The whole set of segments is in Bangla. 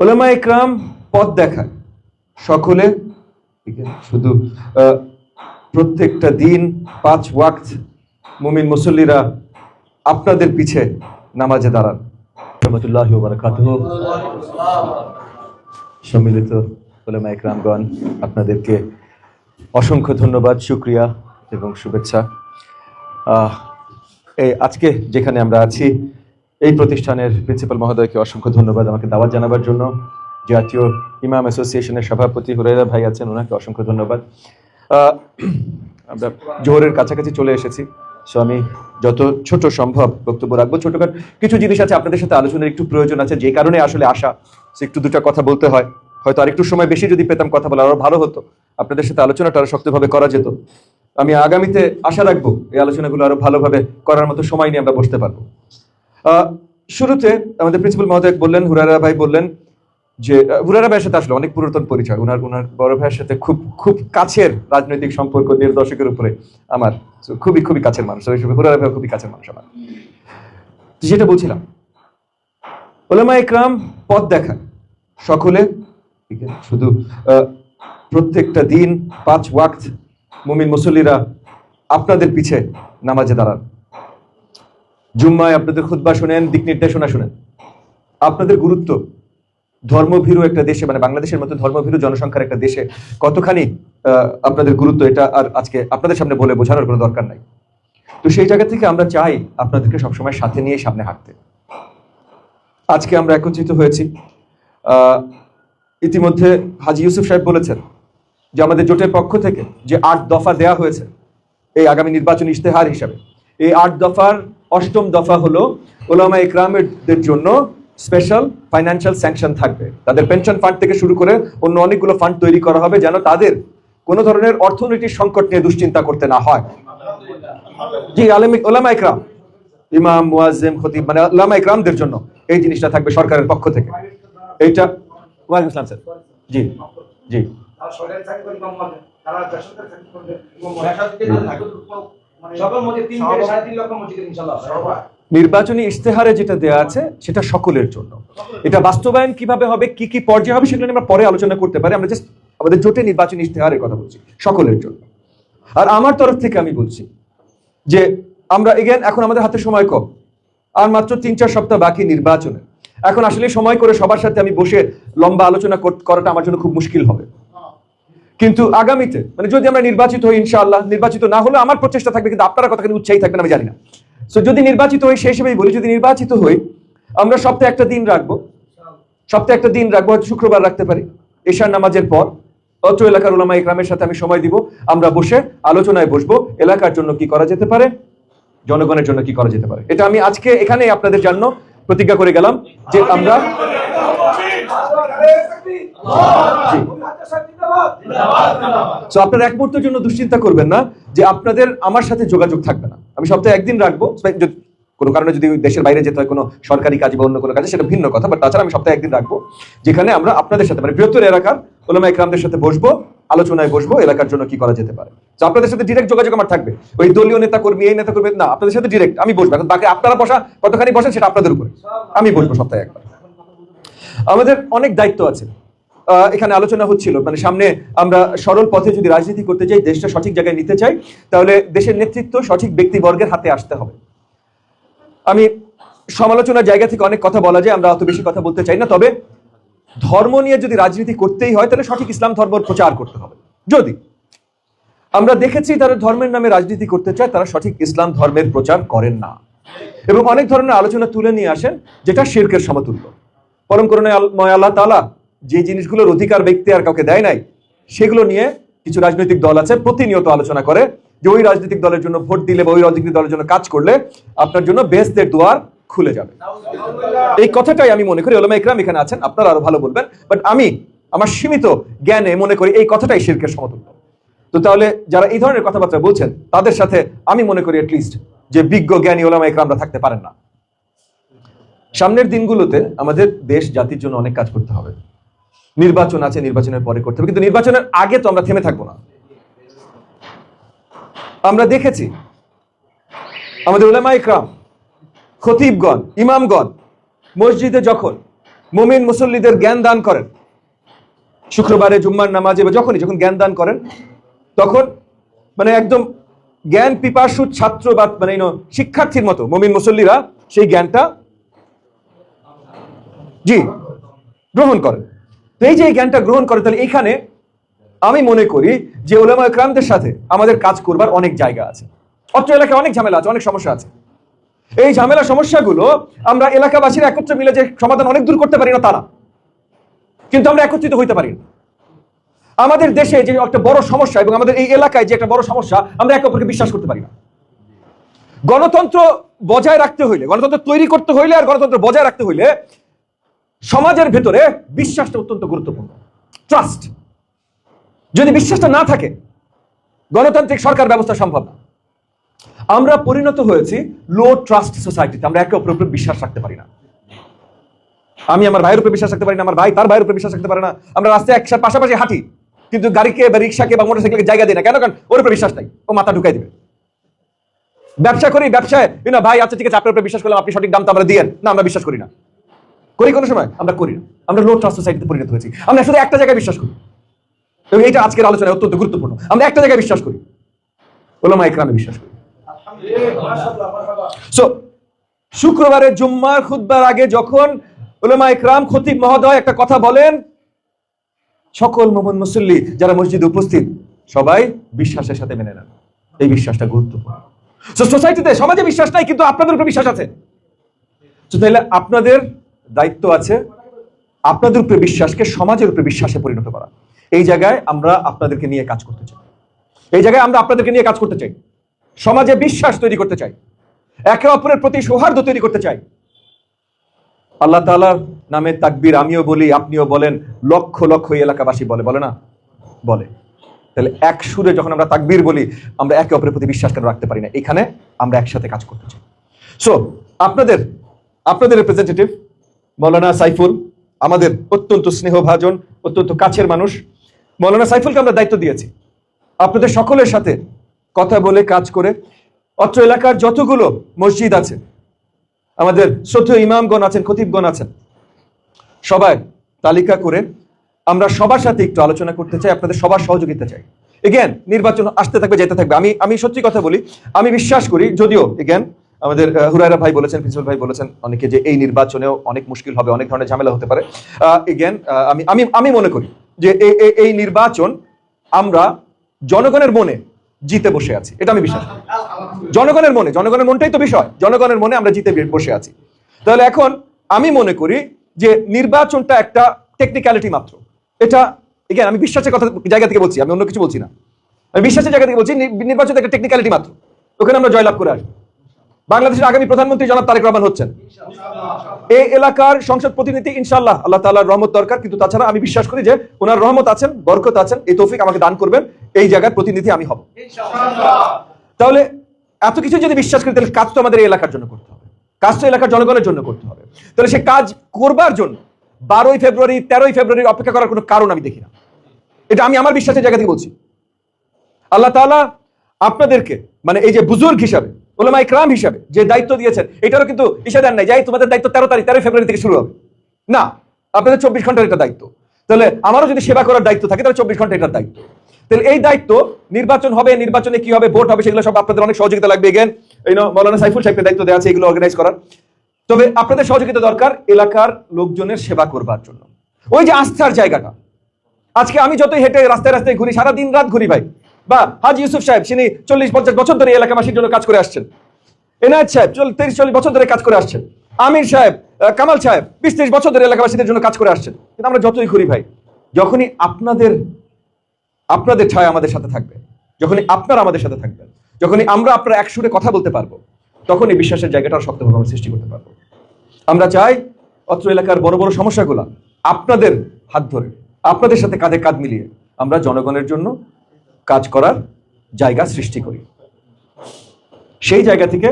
ওলামা ইকরাম পথ দেখায় সকলে? শুধু প্রত্যেকটা দিন, পাঁচ ওয়াক্ত মুমিন মুসল্লিরা আপনাদের পিছে নামাজে দাঁড়ান। সম্মিলিত ওলামা ইকরামগণ, আপনাদেরকে অসংখ্য ধন্যবাদ, শুক্রিয়া এবং শুভেচ্ছা। এই আজকে যেখানে আমরা আছি এই প্রতিষ্ঠানের প্রিন্সিপাল মহোদয়কে অসংখ্য ধন্যবাদ আমাকে দাওয়াত জানাবার জন্য। জাতীয় ইমাম অ্যাসোসিয়েশনের সভাপতি হুরাইরা ভাই আছেন, ওনাকে অসংখ্য ধন্যবাদ। আমরা জোহরের কাছাকাছি চলে এসেছি সো আমি যত ছোট সম্ভব বক্তব্য রাখব। ছোটখাটো কিছু জিনিস আছে আপনাদের সাথে আলোচনার একটু প্রয়োজন আছে, যে কারণে আসলে আসা একটু দুটো কথা বলতে হয়। হয়তো আরেকটু সময় বেশি যদি পেতাম কথা বলা, আরও ভালো হতো। আপনাদের সাথে আলোচনাটা আরও শক্তভাবে করা যেত। আমি আগামীতে আশা রাখব এই আলোচনাগুলো আরও ভালোভাবে করার মতো সময় নিয়ে আমরা বসতে পারব। শুরুতে আমাদের প্রিন্সিপাল মহোদয় বললেন, হুরারা ভাই বললেন যে হুরারা ভাইয়ের সাথে আসলে অনেক পুরাতন পরিচয়। ওনার ওনার বড় ভাইয়ের সাথে খুব খুব কাছের রাজনৈতিক সম্পর্ক দেড় দশকের উপরে আমার খুবই খুবই কাছের মানুষ। ওই হুরারা ভাই খুবই কাছের মানুষ আমার। যেটা বলছিলাম, ওলামা ইকরাম পথ দেখায় সকলে? শুধু প্রত্যেকটা দিন, পাঁচ ওয়াক্ত মুমিন মুসল্লিরা আপনাদের পিছে নামাজে দাঁড়ান। জুম্মায় আপনাদের খুতবা শোনেন, দিক নির্দেশনা শোনেন। আপনাদের গুরুত্ব, ধর্মভীরু একটা দেশে মানে বাংলাদেশের মতো ধর্মভীরু জনসংখ্যার একটা দেশে কতখানি আপনাদের গুরুত্ব, এটা আর আজকে আপনাদের সামনে বলে বোঝানোর কোনো দরকার নাই। তো সেই জায়গা থেকে আমরা চাই আপনাদেরকে সবসময় সাথে নিয়ে সামনে হাঁটতে। আজকে আমরা একত্রিত হয়েছি ইতিমধ্যে হাজি ইউসুফ সাহেব বলেছেন যে আমাদের জোটের পক্ষ থেকে যে আট দফা দেয়া হয়েছে, এই আগামী নির্বাচন ইশতেহার হিসাবে। এই আট দফার, অষ্টম দফা হলো ওলামা ইকরামের জন্য স্পেশাল ফাইন্যান্সিয়াল স্যাংশন থাকবে। তাদের পেনশন ফান্ড থেকে শুরু করে অন্য অনেকগুলো ফান্ড তৈরি করা হবে যেন তাদের কোনো ধরনের অর্থনৈতিক সংকট নিয়ে দুশ্চিন্তা করতে না হয়। জি, আলম ওলামা ইকরাম। ইমাম, মুয়াজ্জিম, খতিব মানে ওলামা ইকরামদের জন্য এই জিনিসটা থাকবে সরকারের পক্ষ থেকে। এইটা ওয়ালাইকুম আসসালাম, স্যার। জি জি। সকল তিন থেকে সাড়ে তিন লক্ষ মসজিদ ইনশাল্লাহ নির্বাচনী ইশতেহারে যেটা দেওয়া আছে সেটা সকলের জন্য। এটা বাস্তবায়ন কীভাবে হবে কি কি পর্যায়ে হবে সেগুলো নিয়ে আমরা পরে আলোচনা করতে পারি। আমরা জাস্ট আমাদের জোটে নির্বাচনী ইশতেহারের কথা বলছি সকলের জন্য। আর আমার তরফ থেকে আমি বলছি যে আমরা এগেন এখন আমাদের হাতে সময় কম। আর মাত্র তিন চার সপ্তাহ বাকি নির্বাচনে। এখন আসলে সময় করে সবার সাথে আমি বসে লম্বা আলোচনা করাটা আমার জন্য খুব মুশকিল হবে। কিন্তু আগামীতে মানে যদি আমরা নির্বাচিত হই, ইনশাআল্লাহ, নির্বাচিত না হলে আমার প্রচেষ্টা থাকবে, কিন্তু আপনারা কতখানি উৎসাহী থাকবেন, আমি জানি না। সো যদি নির্বাচিত হই, সেই হিসেবেই বলি, যদি নির্বাচিত হই, আমরা সপ্তাহে একটা দিন রাখব। সপ্তাহে একটা দিন রাখব, হয়তো শুক্রবার রাখতে পারি। এশার নামাজের পর, অত্র এলাকার ওলামা ইকরামের সাথে আমি সময় দিব। আমরা বসে আলোচনায় বসবো, এলাকার জন্য কি করা যেতে পারে, জনগণের জন্য কি করা যেতে পারে। এটা আমি আজকে এখানে আপনাদের জন্য প্রতিজ্ঞা করে গেলাম যে আমরা আপনারা এক মুহূর্তের জন্য দুশ্চিন্তা করবেন না যে আপনাদের আমার সাথে যোগাযোগ থাকবে না। আমি সপ্তাহে একদিন রাখব। কোনো কারণে যদি দেশের বাইরে যেতে হয়, কোনো সরকারি কাজ বা অন্য কোনো কাজে, সেটা ভিন্ন কথা বাট তাছাড়া আমি সপ্তাহে একদিন রাখব, যেখানে আমরা আপনাদের সাথে মানে বৃহত্তর এলাকার ওলামা ইকরামদের সাথে বসবো, আলোচনায় বসবো, এলাকার জন্য কি করা যেতে পারে। তো আপনাদের সাথে ডিরেক্ট যোগাযোগ আমার থাকবে। ওই দলীয় নেতা কর্মী এই নেতা কর্মী না, আপনাদের সাথে ডিরেক্ট আমি বসবো। এখন বাকি আপনারা বসা, কতখানি বসেন সেটা আপনাদের উপরে। আমি বসবো সপ্তাহে একবার। আমাদের অনেক দায়িত্ব আছে। এখানে আলোচনা হচ্ছিল। মানে সামনে আমরা সরল পথে যদি রাজনীতি করতে চাই দেশটা সঠিক জায়গায় নিতে চাই, তাহলে দেশের নেতৃত্ব সঠিক ব্যক্তিবর্গের হাতে আসতে হবে। আমি সমালোচনার জায়গা থেকে অনেক কথা বলা যায়, আমরা অত বেশি কথা বলতে চাই না, তবে ধর্ম নিয়ে যদি রাজনীতি করতেই হয়, তাহলে সঠিক ইসলাম ধর্মের প্রচার করতে হবে। যদি আমরা দেখেছি তারা ধর্মের নামে রাজনীতি করতে চায়, তারা সঠিক ইসলাম ধর্মের প্রচার করেন না। এবং অনেক ধরনের আলোচনা তুলে নিয়ে আসেন, যেটা শিরকের সমতুল্য। পরম করণে আল্লাহ তালা যে জিনিসগুলোর অধিকার ব্যক্তি আর কাউকে দেয় নাই, সেগুলো নিয়ে কিছু রাজনৈতিক দল আছে, প্রতিনিয়ত আলোচনা করে যে ওই রাজনৈতিক দলের জন্য ভোট দিলে বা ওই রাজনৈতিক দলের জন্য কাজ করলে আপনার জন্য বেস্টের দুয়ার খুলে যাবে। এই কথাটাই আমি মনে করি, ওলামা ইকরাম এখানে আছেন, আপনারা আরও ভালো বলবেন বাট আমি আমার সীমিত জ্ঞানে মনে করি এই কথাটাই শিরকের সমতুল্য। তো তাহলে যারা এই ধরনের কথাবার্তা বলছেন, তাদের সাথে আমি মনে করি লিস্ট যে বিজ্ঞ জ্ঞানী ওলামা ইকরামরা থাকতে পারেন না। সামনের দিনগুলোতে আমাদের দেশ জাতির জন্য অনেক কাজ করতে হবে। নির্বাচন আছে, নির্বাচনের পরে করতে হবে। কিন্তু নির্বাচনের আগে তো আমরা থেমে থাকব না। আমরা দেখেছি, আমাদের ওলামা ইকরাম, খতিবগণ, ইমামগণ, মসজিদে যখন মুমিন মুসল্লিদের জ্ঞান দান করেন, শুক্রবারে জুম্মার নামাজে বা যখনই যখন জ্ঞান দান করেন, তখন মানে একদম জ্ঞান পিপাসু ছাত্র বা মানে শিক্ষার্থীর মতো মুমিন মুসল্লিরা সেই জ্ঞানটা জি, গ্রহণ করেন। তো এই যে এই জ্ঞানটা গ্রহণ করে, তাহলে এখানে আমি মনে করি যে ওলামা একরামদের সাথে আমাদের কাজ করবার অনেক জায়গা আছে। অত্র এলাকায় অনেক ঝামেলা আছে, অনেক সমস্যা আছে। এই ঝামেলা সমস্যাগুলো আমরা এলাকাবাসীরা একত্রে মিলে যে সমাধান অনেক দূর করতে পারি না তারা। কিন্তু আমরা একত্রিত হইতে পারি না। আমাদের দেশে যে একটা বড় সমস্যা এবং আমাদের এই এলাকায় যে একটা বড় সমস্যা, আমরা একে অপরকে বিশ্বাস করতে পারি না। গণতন্ত্র বজায় রাখতে হইলে, গণতন্ত্র তৈরি করতে হইলে আর গণতন্ত্র বজায় রাখতে হইলে সমাজের ভেতরে বিশ্বাসটা অত্যন্ত গুরুত্বপূর্ণ। ট্রাস্ট যদি বিশ্বাসটা না থাকে, গণতান্ত্রিক সরকার ব্যবস্থা সম্ভব না। আমরা পরিণত হয়েছি লো ট্রাস্ট সোসাইটিতে আমরা একে অপরের উপর বিশ্বাস রাখতে পারি না। আমি আমার ভাইয়ের উপরে বিশ্বাস রাখতে পারি না, আমার ভাই তার ভাইয়ের উপরে বিশ্বাস রাখতে পারে না। আমরা রাস্তায় একসাথে পাশাপাশি হাঁটি, কিন্তু গাড়িকে বা রিক্সাকে বা মোটরসাইকেলকে জায়গা দিই না। কেন? কারণ ওর উপরে বিশ্বাস নাই। ও মাথা ঢুকাই দিবে। ব্যবসা করি, ব্যবসায়। না, ভাই আচ্ছা ঠিক আছে, আপনার উপরে বিশ্বাস করলাম, আপনি সঠিক দামটা আমরা দিয়েন না, আমরা বিশ্বাস করি না। করি কোনো সময়? আমরা করি না। আমরা লো ট্রাস্ট সোসাইটিতে পরিণত হয়েছি। আমরা শুধু একটা জায়গায় বিশ্বাস করি। এবং এইটা আজকের আলোচনায় অত্যন্ত গুরুত্বপূর্ণ। আমরা একটা জায়গায় বিশ্বাস করি। ওলামা ইকরামে বিশ্বাস করি। সো শুক্রবারের জুম্মার খুতবার আগে যখন উলামা ইকরাম খতিব মহোদয় একটা কথা বলেন, সকল মোহাম্মদ মুসল্লি যারা মসজিদে উপস্থিত, সবাই বিশ্বাসের সাথে মেনে নেন। এই বিশ্বাসটা গুরুত্বপূর্ণ। সো সোসাইটিতে সমাজে বিশ্বাস নাই, কিন্তু আপনাদের উপর বিশ্বাস আছে। তাহলে আপনাদের দায়িত্ব আছে আপনাদের উপরে বিশ্বাসকে সমাজের উপরে বিশ্বাসে পরিণত করা। এই জায়গায় আমরা আপনাদেরকে নিয়ে কাজ করতে চাই। এই জায়গায় আমরা আপনাদেরকে নিয়ে কাজ করতে চাই। সমাজে বিশ্বাস তৈরি করতে চাই। একে অপরের প্রতি সৌহার্দ্য তৈরি করতে চাই। আল্লাহ তাআলার নামে তাকবির আমিও বলি, আপনিও বলেন, লক্ষ লক্ষ এলাকাবাসী বলে বলে না? বলে। তাহলে এক সুরে যখন আমরা তাকবির বলি, আমরা একে অপরের প্রতি বিশ্বাস কেন রাখতে পারি না? এখানে আমরা একসাথে কাজ করতে চাই। সো আপনাদের আপনাদের রিপ্রেজেন্টেটিভ মৌলানা সাইফুল, আমাদের অত্যন্ত স্নেহভাজন, অত্যন্ত কাছের মানুষ। মৌলানা সাইফুলকে আমরা দায়িত্ব দিয়েছি। আপনাদের সকলের সাথে কথা বলে, কাজ করে, অত্র এলাকার যতগুলো মসজিদ আছে, আমাদের শ্রদ্ধেয় ইমামগণ আছেন, খতিবগণ আছেন, সবাই তালিকা করে আমরা সবার সাথে একটু আলোচনা করতে চাই, আপনাদের সবার সহযোগিতা চাই। এগেন নির্বাচন আসতে থাকবে, যেতে থাকবে। আমি আমি সত্যি কথা বলি, আমি বিশ্বাস করি, যদিও এগেন আমাদের আহ, হুরায়রা ভাই বলেছেন প্রিন্সিপাল ভাই বলেছেন অনেকে যে এই নির্বাচনেও অনেক মুশকিল হবে অনেক ধরনের ঝামেলা হতে পারে। এগেন আমি আমি আমি মনে করি যে এই- নির্বাচন আমরা জনগণের মনে জিতে বসে আছি এটা আমি বিশ্বাস জনগণের মনে জনগণের মনটাই তো বিষয় জনগণের মনে আমরা জিতে বসে আছি। তাহলে এখন আমি মনে করি যে নির্বাচনটা একটা টেকনিক্যালিটি মাত্র। এটা এগেন আমি বিশ্বাসের কথা জায়গা থেকে বলছি আমি অন্য কিছু বলছি না। আমি বিশ্বাসের জায়গা থেকে বলছি নির্বাচন একটা টেকনিক্যালিটি মাত্র। ওখানে আমরা জয়লাভ করে আসব। বাংলাদেশের আগামী প্রধানমন্ত্রী জনাব তারেক রহমান হচ্ছেন। এই এলাকার সংসদ প্রতিনিধি ইনশাল্লাহ আল্লাহ তাআলার রহমত দরকার, কিন্তু তাছাড়া আমি বিশ্বাস করি যে ওনার রহমত আছেন, বরকত আছেন, এই তৌফিক আমাকে দান করবেন, এই জায়গার প্রতিনিধি আমি হব। তাহলে এত কিছু যদি বিশ্বাস করি, তাহলে কাজ তো আমাদের এই এলাকার জন্য করতে হবে। কাজ তো এলাকার জনগণের জন্য করতে হবে। তাহলে সে কাজ করবার জন্য বারোই ফেব্রুয়ারি, তেরোই ফেব্রুয়ারি অপেক্ষা করার কোনো কারণ আমি দেখি না। এটা আমি আমার বিশ্বাসের জায়গা থেকে বলছি। আল্লাহ তাআলা আপনাদেরকে মানে এই যে বুজুর্গ হিসাবে ওলামা ইকরাম হিসাবে যে দায়িত্ব দিয়েছেন, এটারও কিন্তু ইসা দেন নাই যাই তোমাদের দায়িত্ব তেরো তারিখ, তেরোই ফেব্রুয়ারি থেকে শুরু হবে। না, আপনাদের চব্বিশ ঘণ্টার এটা দায়িত্ব। তাহলে আমারও যদি সেবা করার দায়িত্ব থাকে, তাহলে চব্বিশ ঘণ্টা এটার দায়িত্ব। তাহলে এই দায়িত্ব নির্বাচন হবে, নির্বাচনে কি হবে, ভোট হবে, সেগুলো সব আপনাদের অনেক সহযোগিতা লাগবে। এগেন এই মৌলানা সাইফুল সাহেবকে দায়িত্ব দেওয়া আছে, এগুলো অর্গানাইজ করার। তবে আপনাদের সহযোগিতা দরকার এলাকার লোকজনের সেবা করবার জন্য। ওই যে আস্থার জায়গাটা। আজকে আমি যতই হেঁটে রাস্তায় রাস্তায় ঘুরি সারা দিন রাত ঘুরি ভাই। বা হাজি ইউসুফ সাহেব তিনি চল্লিশ পঞ্চাশ বছর ধরে এলাকাবাসীর জন্য কাজ করে আসছেন। এনায়ত সাহেব তিরিশ, চল্লিশ বছর ধরে কাজ করে আসছেন। আমির সাহেব কামাল সাহেব, বিশ, ত্রিশ বছর ধরে এলাকাবাসীদের জন্য কাজ করে আসছেন। কিন্তু আমরা যতই ঘুরি ভাই, যখনই আপনাদের আপনাদের ছায়া আমাদের সাথে থাকবে, যখনই আপনারা আমাদের সাথে থাকবেন, যখনই আমরা আপনারা এক সুরে কথা বলতে পারব তখন এই বিশ্বাসের জায়গাটা শক্তভাবে আমরা সৃষ্টি করতে পারব। আমরা চাই অত্র এলাকার বড় বড় সমস্যাগুলো আপনাদের হাত ধরে, আপনাদের সাথে কাঁধে কাঁধ মিলিয়ে আমরা জনগণের জন্য কাজ করার জায়গা সৃষ্টি করি। সেই জায়গা থেকে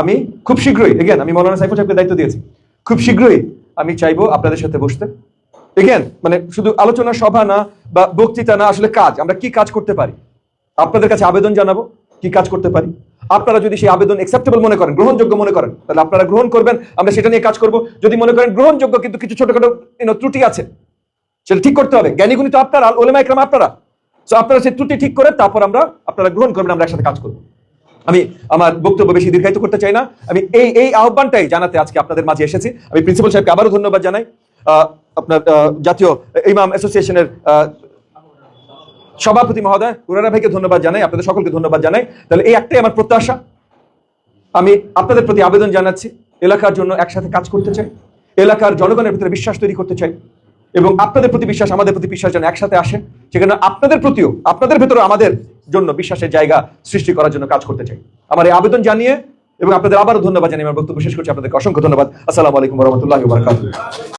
আমি খুব শীঘ্রই এগেন আমি মৌলানা সাইফুল সাহেবকে দায়িত্ব দিয়েছি, খুব শীঘ্রই আমি চাইব আপনাদের সাথে বসতে। এগেন মানে শুধু আলোচনা সভা না বা বক্তৃতা না, আসলে কাজ, আমরা কি কাজ করতে পারি? আপনাদের কাছে আবেদন জানাব, কি কাজ করতে পারি? আপনারা যদি সেই আবেদন অ্যাকসেপ্টেবল মনে করেন, গ্রহণযোগ্য মনে করেন, তাহলে আপনারা গ্রহণ করবেন, আমরা সেটা নিয়ে কাজ করব। যদি মনে করেন গ্রহণযোগ্য, কিন্তু কিছু ছোটখাটো ত্রুটি আছে, সেটা ঠিক করতে হবে। জ্ঞানীগুণী তো আপনারা ওলেমা একরাম আপনারা। তো আপনারা সেই ত্রুটি ঠিক করে তারপর আমরা আপনারা গ্রহণ করবেন, আমরা একসাথে কাজ করব। আমি আমার বক্তব্য বেশি দীর্ঘায়িত করতে চাই না। আমি এই এই আহ্বানটাই জানাতে আজকে আপনাদের মাঝে এসেছি। আমি প্রিন্সিপাল সাহেবকে আবারও ধন্যবাদ জানাই। আপনার জাতীয় ইমাম অ্যাসোসিয়েশনের সভাপতি মহোদয় কুরারা ভাইকে ধন্যবাদ জানাই, আপনাদের সকলকে ধন্যবাদ জানাই। তাহলে এই একটাই আমার প্রত্যাশা। আমি আপনাদের প্রতি আবেদন জানাচ্ছি, এলাকার জন্য একসাথে কাজ করতে চাই, এলাকার জনগণের ভিতরে বিশ্বাস তৈরি করতে চাই। এবং আপনাদের প্রতি বিশ্বাস, আমাদের প্রতি বিশ্বাস যেন একসাথে আসে। সেখানে আপনাদের প্রতিও, আপনাদের ভেতরে আমাদের জন্য বিশ্বাসের জায়গা সৃষ্টি করার জন্য কাজ করতে চাই। আমার এই আবেদন জানিয়ে এবং আপনাদের আবারও ধন্যবাদ জানিয়ে আমার বক্তব্য শেষ করছি। আপনাদেরকে অসংখ্য ধন্যবাদ। আসসালামু আলাইকুম রহমতুল্লাহ